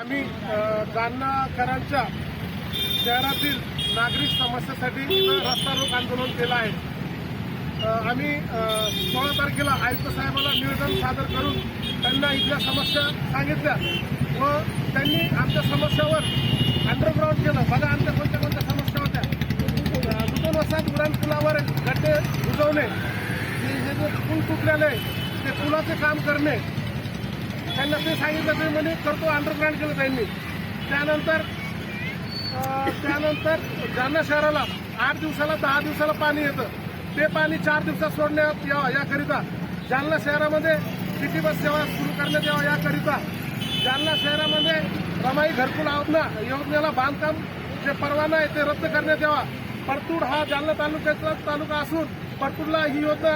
आम्ही अ, जालनाकरांच्या शहरातील नागरिक समस्येसाठी रस्ता रोक आंदोलन केलं आहे. आम्ही सोळा तारखेला आयुक्त साहेबाला निवेदन सादर करून त्यांना इथल्या समस्या सांगितल्या व त्यांनी आमच्या समस्यावर अंडरग्राऊंड केलं. बघा आमच्या कोणत्या कोणत्या समस्या होत्या. अ, नूतन वसाहत उड्डाण गड्डे बुजवणे हे जे पूल तुटलेले ते पुलाचे काम करणे त्यांना ते सांगितलं ते म्हणे करतो अंडरग्राऊंड केलं त्यांनी. त्यानंतर त्यानंतर जालना शहराला आठ दिवसाला दहा दिवसाला पाणी येतं. ते पाणी चार दिवसात सोडण्यात यावं याकरिता. जालना शहरामध्ये सिटी बस सेवा सुरू करण्यात यावं याकरिता. जालना शहरामध्ये रमाई घरकुल योजना योजनेला बांधकाम जे परवाना आहे ते रद्द करण्यात यावा. परतूड हा जालना तालुक्याचा तालुका असून परतूडला ही योजना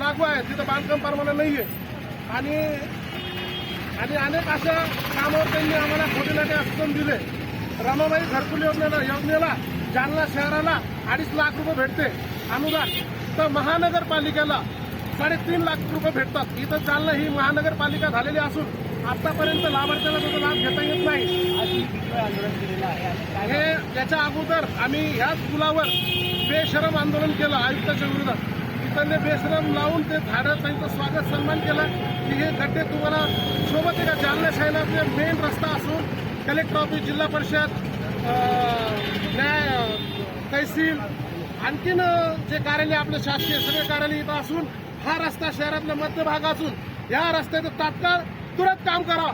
लागू आहे. तिथं बांधकाम परवाना आहे आणि आणि अनेक अशा कामावर त्यांनी आम्हाला खोटे नाटे आश्वासन दिले. रमाबाई घरकुल योजनेला योजनेला जालना शहराला अडीच लाख रुपये भेटते. अनुदान. तर महानगरपालिकेला साडेतीन लाख रुपये भेटतात. इथं जालना ही महानगरपालिका झालेली असून आतापर्यंत लाभार्थ्याला त्याचा लाभ घेता येत नाही. हे याच्या अगोदर आम्ही ह्याच पुलावर बेशरम आंदोलन केलं आयुक्ताच्या विरोधात. तिथं बेशरम लावून ते झाडं त्यांचं स्वागत सन्मान केला की हे खड्डे तुम्हाला जालना शहरातले मेन रस्ता असून कलेक्टर ऑफिस जिल्हा परिषद न्याय तहसील आणखीन जे कार्यालय आपले शासकीय सगळे कार्यालय इथं असून हा रस्ता शहरातला मध्यभाग असून या रस्त्याचं तात्काळ तुरंत काम करा